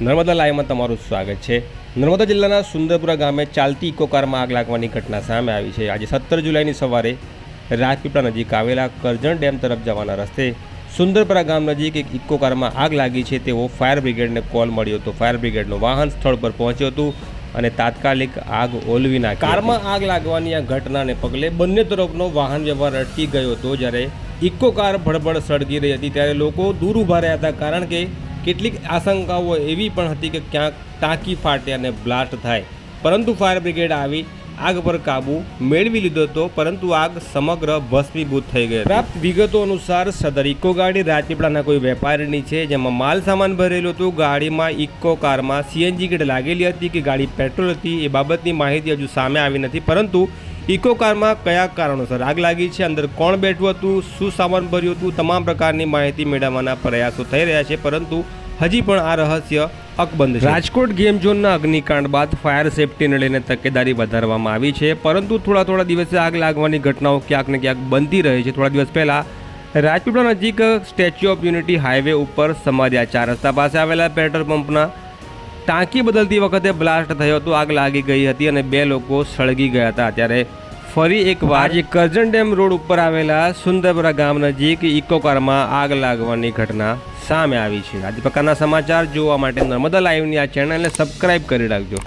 નર્મદા લાઈવમાં તમારું સ્વાગત છે. નર્મદા જિલ્લાના સુંદરપુરા ગામે ચાલતી ઇકોકારમાં આગ લાગવાની ઘટના સામે આવી છે. આજે સત્તર જુલાઈની સવારે રાજપીપળા નજીક આવેલા કરજણ ડેમ તરફ જવાના રસ્તે સુંદરપુરા ગામ નજીક એક ઇકો કારમાં આગ લાગી છે. તેવો ફાયર બ્રિગેડને કોલ મળ્યો હતો. ફાયર બ્રિગેડનું વાહન સ્થળ પર પહોંચ્યું હતું અને તાત્કાલિક આગ ઓલવી નાખી કારમાં આગ લાગવાની આ ઘટનાને પગલે બંને તરફનો વાહન વ્યવહાર અટકી ગયો હતો. જ્યારે ઇકો કાર ભડભડ સળગી રહી હતી, ત્યારે લોકો દૂર ઊભા રહ્યા હતા. કારણ કે કેટલીક આશંકાઓ એવી પણ હતી કે ક્યાંક ટાંકી ફાટે અને બ્લાસ્ટ થાય. પરંતુ ફાયર બ્રિગેડ આવી આગ પર કાબુ મેળવી લીધો હતો, પરંતુ આગ સમગ્ર ભસ્મીભૂત થઈ ગઈ પ્રાપ્ત વિગતો અનુસાર સદર ઇકો ગાડી રાજપીપળાના કોઈ વેપારીની છે, જેમાં માલ સામાન ભરેલો હતો. ગાડીમાં ઇકો કારમાં સીએનજી કીટ લાગેલી હતી કે ગાડી પેટ્રોલ હતી એ બાબતની માહિતી હજુ સામે આવી નથી, પરંતુ ઇકો કારમાં કયા કારણોસર આગ લાગી છે? અંદર કોણ બેઠું હતું? શું સામાન ભર્યું હતું? તમામ પ્રકારની માહિતી મેળવવાના પ્રયાસો થઈ રહ્યા છે, પરંતુ હજી પણ આ રહસ્ય અકબંધ રાજકોટ ગેમ ઝોનના અગ્નિકાંડ બાદ ફાયર સેફટીને લઈને તકેદારી વધારવામાં આવી છે, પરંતુ થોડા થોડા દિવસે આગ લાગવાની ઘટનાઓ ક્યાંક ને ક્યાંક બનતી રહે છે. થોડા દિવસ પહેલા રાજપીપળા નજીક સ્ટેચ્યુ ઓફ યુનિટી હાઈવે ઉપર સમાધ્યા ચાર રસ્તા પાસે આવેલા પેટ્રોલ પંપના ટાંકી બદલતી વખતે બ્લાસ્ટ થયો હતો આગ લાગી ગઈ હતી અને બે લોકો સળગી ગયા હતા. ત્યારે ફરી એકવાર આજે કરજણ ડેમ રોડ ઉપર આવેલા સુંદરપુરા ગામ નજીક ઇકોકારમાં આગ લાગવાની ઘટના સામે આવી છે. આજે પ્રકારના સમાચાર જોવા માટે નર્મદા લાઈવની આ ચેનલને સબસ્ક્રાઈબ કરી રાખજો.